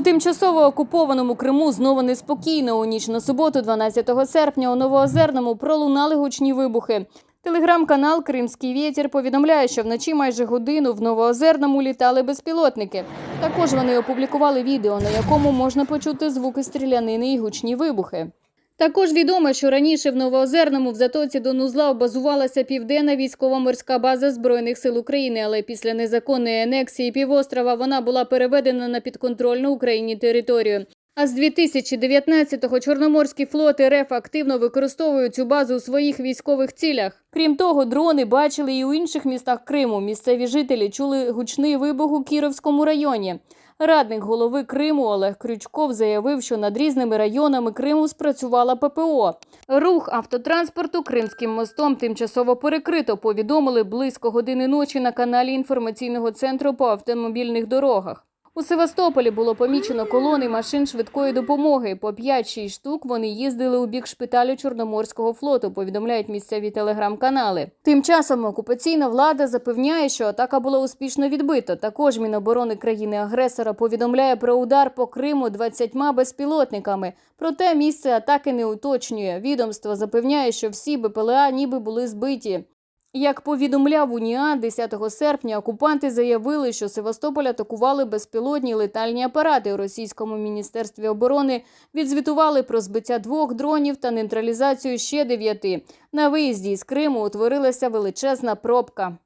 У тимчасово окупованому Криму знову неспокійно. У ніч на суботу, 12 серпня, у Новоозерному пролунали гучні вибухи. Телеграм-канал Кримський вітер повідомляє, що вночі майже годину в Новоозерному літали безпілотники. Також вони опублікували відео, на якому можна почути звуки стрілянини і гучні вибухи. Також відомо, що раніше в Новоозерному в затоці до Нузла базувалася південна військово-морська база Збройних сил України, але після незаконної анексії півострова вона була переведена на підконтрольну Україні територію. А з 2019-го Чорноморський флот РФ активно використовує цю базу у своїх військових цілях. Крім того, дрони бачили і у інших містах Криму. Місцеві жителі чули гучний вибух у Кіровському районі. Радник голови Криму Олег Крючков заявив, що над різними районами Криму спрацювала ППО. Рух автотранспорту Кримським мостом тимчасово перекрито. Повідомили близько години ночі на каналі інформаційного центру по автомобільних дорогах. У Севастополі було помічено колони машин швидкої допомоги. По 5-6 штук вони їздили у бік шпиталю Чорноморського флоту, повідомляють місцеві телеграм-канали. Тим часом окупаційна влада запевняє, що атака була успішно відбита. Також Міноборони країни-агресора повідомляє про удар по Криму 20 безпілотниками. Проте місце атаки не уточнює. Відомство запевняє, що всі БПЛА ніби були збиті. Як повідомляв УНІА, 10 серпня окупанти заявили, що Севастополь атакували безпілотні летальні апарати. У російському міністерстві оборони відзвітували про збиття двох дронів та нейтралізацію ще дев'яти. На виїзді з Криму утворилася величезна пробка.